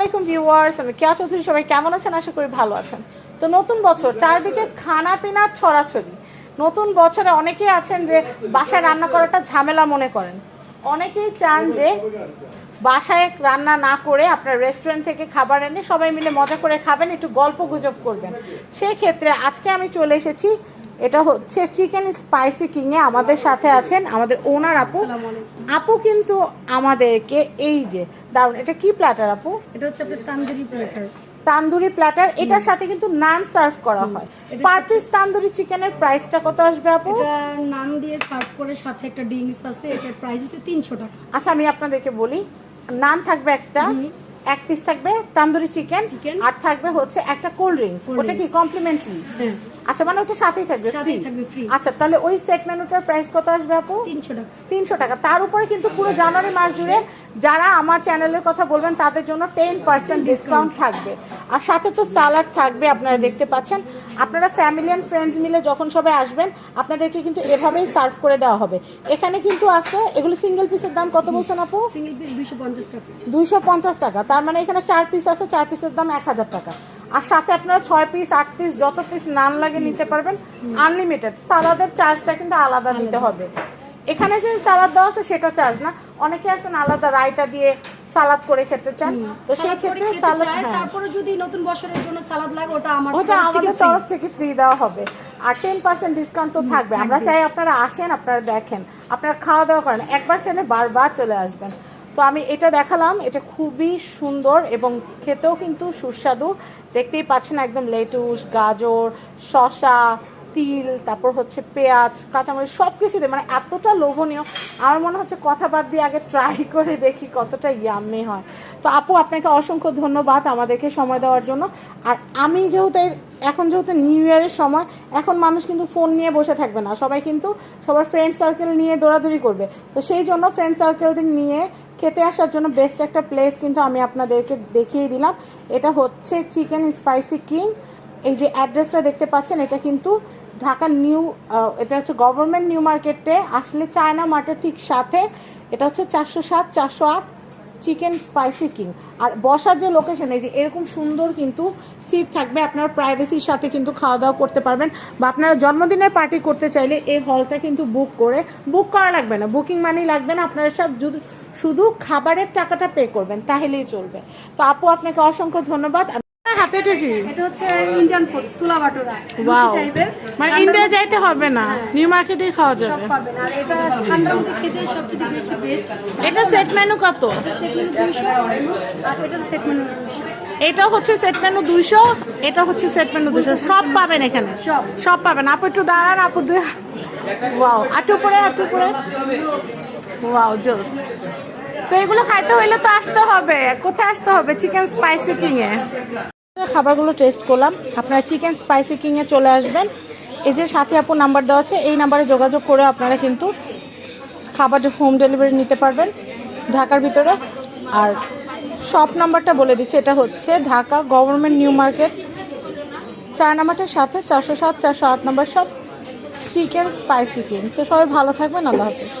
আলাইকুম ভিউয়ার্স, আমি কেয়া চৌধুরী, সবাই কেমন আছেন? আশা করি ভালো আছেন। তো নতুন বছর, চারদিকে খানা পিনা ছড়াছড়ি। নতুন বছরে অনেকেই আছেন যে বাসায় রান্না করাটা ঝামেলা মনে করেন। অনেকেই চান যে বাসায় রান্না না করে আপনার রেস্টুরেন্ট থেকে খাবার এনে সবাই মিলে মজা করে খাবেন, একটু গল্প গুজব করবেন। সেক্ষেত্রে আজকে আমি চলে এসেছি এটা হচ্ছে চিকেন স্পাইসি কিংয়ে আমাদের সাথে আছেন আমাদের ওনার আপু। আপু কিন্তু আমাদেরকে এই যে দারুণ এটা কি প্ল্যাটার আপু? এটা হচ্ছে আপনার তান্দুরি প্ল্যাটার তান্দুরি প্ল্যাটার এটার সাথে কিন্তু নান সার্ভ করা হয়। পার পিস তান্দুরি চিকেনের প্রাইসটা কত আসবে আপু? এটা নান দিয়ে সার্ভ করে সাথে একটা ডিংস আছে এটার প্রাইস হচ্ছে তিনশো টাকা। আচ্ছা আমি আপনাদেরকে বলি নান থাকবে একটা এক পিস থাকবে তান্দুরি চিকেন। আর থাকবে হচ্ছে একটা কোল্ড ড্রিঙ্কস ওটা কি। কমপ্লিমেন্টারি আচ্ছা মানে ওটা সাথেই থাকবে সাথেই থাকবে free। আচ্ছা তাহলে ওই সেট মেনুটার প্রাইস কত আসবে আপু? তিনশো টাকা। তিনশো টাকা। তার উপরে কিন্তু পুরো জানুয়ারি মাস জুড়ে যারা আমার চ্যানেলের কথা বলবেন তাদের জন্য টেন পার্সেন্ট ডিসকাউন্ট থাকবে। আর সাথে তো সালাড থাকবে আপনারা দেখতে পাচ্ছেন। আপনারা ফ্যামিলি অ্যান্ড ফ্রেন্ডস মিলে যখন সবাই আসবেন আপনাদেরকে কিন্তু এভাবেই সার্ভ করে দেওয়া হবে। এখানে কিন্তু আছে এগুলো সিঙ্গেল পিসের দাম কত বলছেন আপু? সিঙ্গেল পিস দুশো পঞ্চাশ টাকা। দুইশো পঞ্চাশ টাকা। তার মানে এখানে চার পিস আছে চার পিসের দাম এক হাজার টাকা। আর সাথে আপনারা ছয় পিস আট পিস যত পিস নান লাগে নিতে পারবেন আনলিমিটেড সালাদের চার্জটা কিন্তু আলাদা নিতে হবে। এখানে যে সালাদ দেওয়া আছে সেটা চার্জ না। অনেকে আছেন আলাদা রায়তা দিয়ে সালাদ করে খেতে চান। তো সেই ক্ষেত্রে সালাদ হ্যাঁ। তারপরে যদি নতুন বছরের জন্য সালাদ লাগে ওটা আমার ওটা আমাদের তরফ থেকে ফ্রি দেওয়া হবে। আর টেন পার্সেন্ট ডিসকাউন্ট তো থাকবে। আমরা চাই আপনারা আসেন আপনারা দেখেন আপনারা খাওয়া দাওয়া করেন। একবার খেলে বারবার চলে আসবেন। তো আমি এটা দেখালাম, এটা খুবই সুন্দর এবং খেতেও কিন্তু সুস্বাদু। দেখতেই পাচ্ছেন একদম লেটুস, গাজর, শসা তিল, তারপর হচ্ছে পেঁয়াজ, কাঁচামরিচ সব কিছু দিয়ে মানে এতটা লোভনীয়। আমার মনে হচ্ছে কথা বাদ দিয়ে আগে ট্রাই করে দেখি কতটা ইয়াম্মি হয়। তো আপু, আপনাকে অসংখ্য ধন্যবাদ আমাদেরকে সময় দেওয়ার জন্য। আর আমি যেহেতু এখন যেহেতু নিউ ইয়ারের সময়, এখন মানুষ কিন্তু ফোন নিয়ে বসে থাকবে না। সবাই কিন্তু সবার ফ্রেন্ড সার্কেল নিয়ে দৌড়াদৌড়ি করবে। তো সেই জন্য ফ্রেন্ড সার্কেল নিয়ে খেতে আসার জন্য বেস্ট একটা প্লেস কিন্তু আমি আপনাদেরকে দেখিয়ে দিলাম। এটা হচ্ছে চিকেন স্পাইসি কিং এই যে অ্যাড্রেসটা দেখতে পাচ্ছেন, এটা কিন্তু ঢাকা নিউ এটা হচ্ছে গভর্নমেন্ট নিউ মার্কেটে আসলে চায়না মার্টের ঠিক সাথে, এটা হচ্ছে চারশো সাত, চারশো আট চিকেন স্পাইসি কিং আর বসার যে লোকেশন এই যে এরকম সুন্দর কিন্তু সিট থাকবে, আপনার প্রাইভেসির সাথে কিন্তু খাওয়া দাওয়া করতে পারবেন। বা আপনারা জন্মদিনের পার্টি করতে চাইলে এই হলটা কিন্তু বুক করে বুক করা লাগবে না। বুকিং মানি লাগবে না, আপনার সাথে শুধু- খাবারের টাকাটা পে করবেন, তাহলেই চলবে। তো আপু, আপনাকে অসংখ্য ধন্যবাদ। এটা কি? এটা হচ্ছে ইন্ডিয়ান ফুড বাটোরা ওয়াও মানে ইন্ডিয়া যাইতে হবে না। নিউ মার্কেটেই খাওয়া সব পাবেন। আর এটা ঠান্ডার মধ্যে খেতে সবচেয়ে বেশি বেস্ট এটা সেট মেনু কত? আর এটা সেট মেনু এটা হচ্ছে সেট মেনু দুইশো এটা হচ্ছে সেট মেনু দুইশো। সব পাবেন এখানে। সব। সব পাবেন। আপু একটু দাঁড়ান আপু দুই ওয়াও আটু পরে আটু পরে ওয়াও জোস। তো এগুলো খাইতে হইলে তো আসতে হবে। কোথায় আসতে হবে? চিকেন স্পাইসি কিং এ খাবারগুলো টেস্ট করলাম। আপনারা চিকেন স্পাইসি কিংয়ে চলে আসবেন। এই যে সাথে আপু নাম্বার দেওয়া আছে, এই নাম্বারে যোগাযোগ করে আপনারা কিন্তু খাবার হোম ডেলিভারি নিতে পারবেন ঢাকার ভিতরে। আর শপ নাম্বারটা বলে দিচ্ছি, এটা হচ্ছে ঢাকা গভর্নমেন্ট নিউ মার্কেট চার নাম্বারটার সাথে চারশো সাত, চারশো আট নম্বর সব চিকেন স্পাইসি কিং তো সবাই ভালো থাকবেন, আল্লাহ হাফিজ।